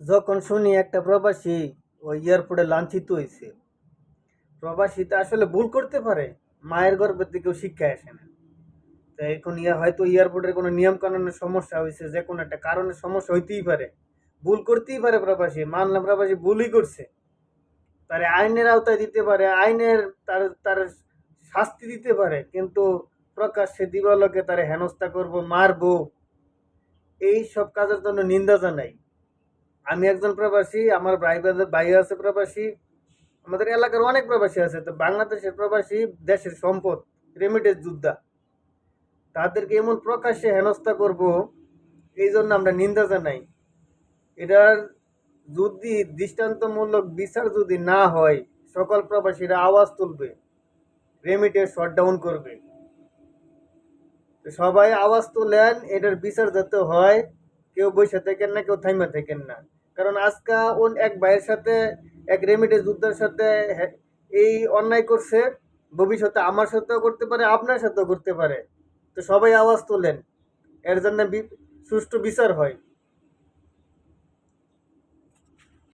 যখন শুনি একটা প্রবাসী ওই এয়ারপোর্টে লাঞ্ছিত হয়েছে প্রবাসীতে আসলে ভুল করতে পারে, মায়ের গর্ভে থেকেও শিক্ষা আসে না। তো এখন ইয়া হয়তো এয়ারপোর্টের কোনো নিয়মকানুনের সমস্যা হয়েছে, যে কোনো একটা কারণে সমস্যা হইতেই পারে। ভুল করতেই পারে প্রবাসী, মানলাম প্রবাসী ভুলই করছে। তার আইনের আওতায় দিতে পারে, আইনের তার তার শাস্তি দিতে পারে, কিন্তু প্রকাশ্যে দিবালোকে তারে হেনস্থা করব, মারবো এই সব কাজের জন্য নিন্দা জানাই। আমি একজন প্রবাসী, আমার ভাই ভাই আছে প্রবাসী, আমাদের এলাকার অনেক প্রবাসী আছে। তো বাংলাদেশের প্রবাসী দেশের সম্পদ রেমিটেন্স যোদ্ধা, তাদেরকে এমন প্রকাশ্যে হেনস্থা করব, এই জন্য আমরা নিন্দা জানাই। এটার যদি দৃষ্টান্তমূলক বিচার যদি না হয়, সকল প্রবাসীরা আওয়াজ তুলবে রেমিটেন্স শটডাউন করবে। সবাই আওয়াজ তোলেন, এটার বিচার যাতে হয়, কেউ বসে থাকেন না, কেউ থাইমা থাকেন না। কারণ আজকা ওন এক ভাইয়ের সাথে, এক রেমিডেজ যুদ্ধের সাথে এই অন্যায় করছে, ভবিষ্যতে আমার সাথেও করতে পারে, আপনার সাথেও করতে পারে। তো সবাই আওয়াজ তোলেন। এর জন্য সুষ্ঠু বিচার হয়।